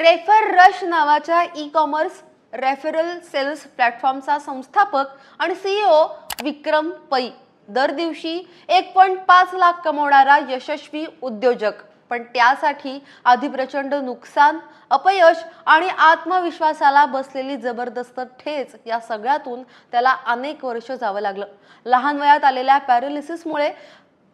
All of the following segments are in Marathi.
रेफर रश नावाच्या ई कॉमर्स रेफरल सेल्स प्लॅटफॉर्मचा संस्थापक आणि सीईओ विक्रम पै. दर दिवशी एक पॉईंट पाच लाख कमवणारा यशस्वी उद्योजक. पण त्यासाठी आधी प्रचंड नुकसान अपयश आणि आत्मविश्वासाला बसलेली जबरदस्त ठेच या सगळ्यातून त्याला अनेक वर्ष जावं लागलं. लहान वयात आलेल्या पॅरालिसिसमुळे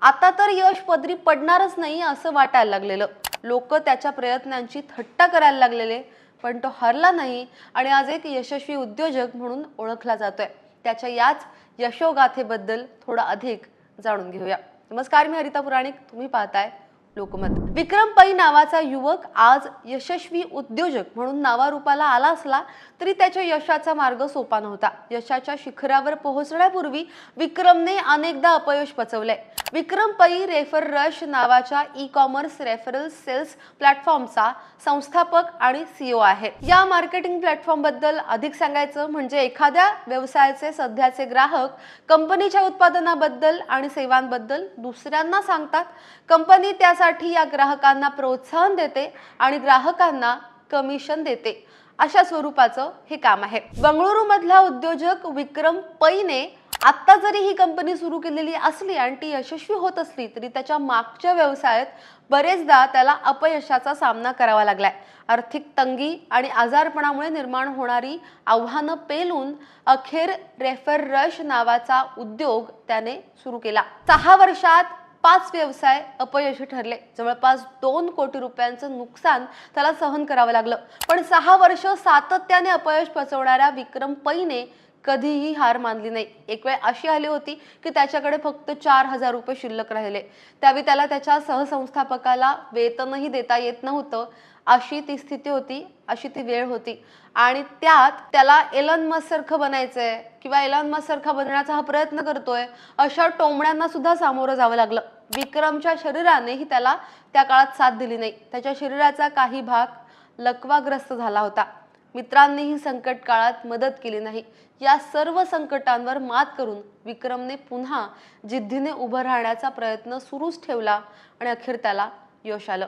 आता तर यश पदरी पडणारच नाही असं वाटायला लागलेलं. लोक त्याच्या प्रयत्नांची थट्टा करायला लागलेले पण तो हरला नाही आणि आज एक यशस्वी उद्योजक म्हणून ओळखला जातोय. त्याच्या याच यशोगाथेबद्दल थोडं अधिक जाणून घेऊया. नमस्कार मी हरिता पुराणिक. तुम्ही पाहताय लोकमत. विक्रम पै नावाचा युवक आज यशस्वी उद्योजक म्हणून नावारूपाला आला असला तरी त्याच्या यशाचा मार्ग सोपा नव्हता. यशाच्या शिखरावर पोहोचण्यापूर्वी विक्रमने अनेकदा अपयश पचवलंय. विक्रम पै रेफर रश नावाच्या ई कॉमर्स रेफरल सेल्स प्लॅटफॉर्मचा संस्थापक आणि सीईओ आहे या मार्केटिंग प्लॅटफॉर्मबद्दल अधिक सांगायचं म्हणजे एखाद्या व्यवसायाचे सध्याचे ग्राहक कंपनीच्या उत्पादनाबद्दल आणि सेवांबद्दल दुसऱ्यांना सांगतात. कंपनी त्यासाठी या ग्राहकांना प्रोत्साहन देते आणि ग्राहकांना कमिशन देते. अशा स्वरूपाचं हे काम आहे. बंगळुरू मधला उद्योजक विक्रम पैने आत्ता जरी ही कंपनी सुरू केलेली असली आणि ती यशस्वी होत असली तरी त्याच्या मागच्या व्यवसायात बरेचदा त्याला अपयशाचा सामना करावा लागलाय. आर्थिक तंगी आणि आजारपणामुळे निर्माण होणारी आव्हानं पेलून अखेर रेफर रश नावाचा उद्योग त्याने सुरू केला. सहा वर्षात पाच व्यवसाय अपयशी ठरले. जवळपास दोन कोटी रुपयांचं नुकसान त्याला सहन करावं लागलं. पण सहा वर्ष सातत्याने अपयश पचवणाऱ्या विक्रम पैने कधीही हार मानली नाही. एक वेळ अशी आली होती की त्याच्याकडे फक्त चार हजार रुपये शिल्लक राहिले. त्यावेळी त्याला त्याच्या सहसंस्थापकाला वेतनही देता येत नव्हतं. अशी ती स्थिती होती अशी ती वेळ होती. आणि त्यात त्याला एलन मससारखं सारखं बनायचंय किंवा एलन मस्क बनण्याचा हा प्रयत्न करतोय अशा टोमड्यांना सुद्धा सामोरं जावं लागलं. विक्रमच्या शरीरानेही त्याला त्या काळात साथ दिली नाही. त्याच्या शरीराचा काही भाग लकवाग्रस्त झाला होता. मित्रांनीही संकट काळात मदत केली नाही. या सर्व संकटांवर मात करून विक्रमने पुन्हा जिद्दीने उभं राहण्याचा प्रयत्न सुरूच ठेवला आणि अखेर त्याला यश आलं.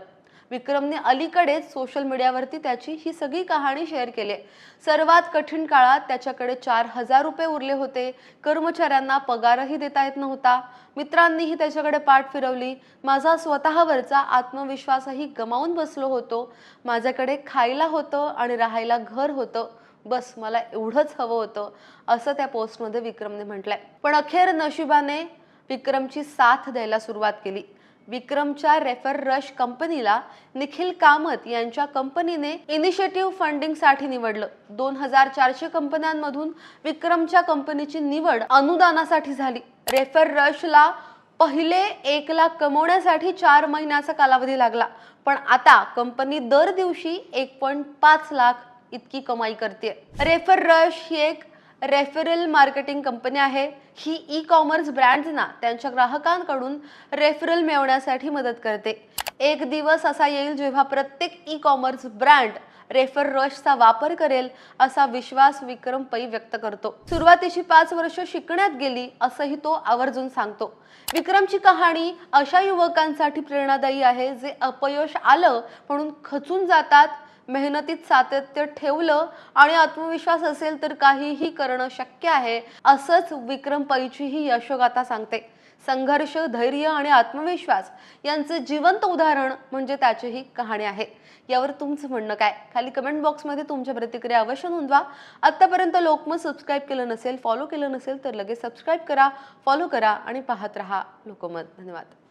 विक्रमने अलीकडेच सोशल मीडियावरती त्याची ही सगळी कहाणी शेअर केली. आहे. सर्वात कठीण काळात त्याच्याकडे चार हजार रुपये उरले होते. कर्मचाऱ्यांना पगारही देता येत नव्हता. मित्रांनीही त्याच्याकडे पाठ फिरवली. माझा स्वतःवरचा आत्मविश्वासही गमावून बसलो होतो. माझ्याकडे खायला होतं आणि राहायला घर होतं. बस मला एवढंच हवं होतं असं त्या पोस्टमध्ये विक्रमने म्हटलंय. पण अखेर नशिबाने विक्रमची साथ द्यायला सुरुवात केली. विक्रमच्या रेफर रश कंपनीला निखिल कामत यांच्या कंपनीने इनिशिएटिव्ह फंडिंगसाठी निवडलं. दोन हजार चारशे कंपन्यांमधून विक्रमच्या कंपनीची निवड अनुदानासाठी झाली. रेफर रशला पहिले एक लाख कमवण्यासाठी चार महिन्याचा कालावधी लागला. पण आता कंपनी दर दिवशी एक पॉईंट पाच लाख इतकी कमाई करते रेफर रश ही एक रेफरल मार्केटिंग कंपनी आहे. ही ई कॉमर्स ब्रँड्सना त्यांच्या ग्राहकांकडून रेफरल मिळवण्यासाठी मदत करते. एक दिवस असा येईल जेव्हा प्रत्येक ई कॉमर्स ब्रँड रेफर रशचा वापर करेल असा विश्वास विक्रम पै व्यक्त करतो. सुरुवातीची पाच वर्ष शिकण्यात गेली असंही तो आवर्जून सांगतो. विक्रमची कहाणी अशा युवकांसाठी प्रेरणादायी आहे जे अपयश आलं म्हणून खचून जातात मेहनतीत सातत्य ठेवलं आणि आत्मविश्वास असेल तर काहीही करणं शक्य आहे असंच विक्रम पैची ही यशोगाथा सांगते. संघर्ष धैर्य आणि आत्मविश्वास यांचे जिवंत उदाहरण म्हणजे त्याची ही कहाणी आहे. यावर तुमचं म्हणणं काय? खाली कमेंट बॉक्समध्ये तुमच्या प्रतिक्रिया अवश्य नोंदवा. आत्तापर्यंत लोकमत सबस्क्राईब केलं नसेल फॉलो केलं नसेल तर लगेच सबस्क्राईब करा फॉलो करा आणि पाहत रहा लोकमत. धन्यवाद.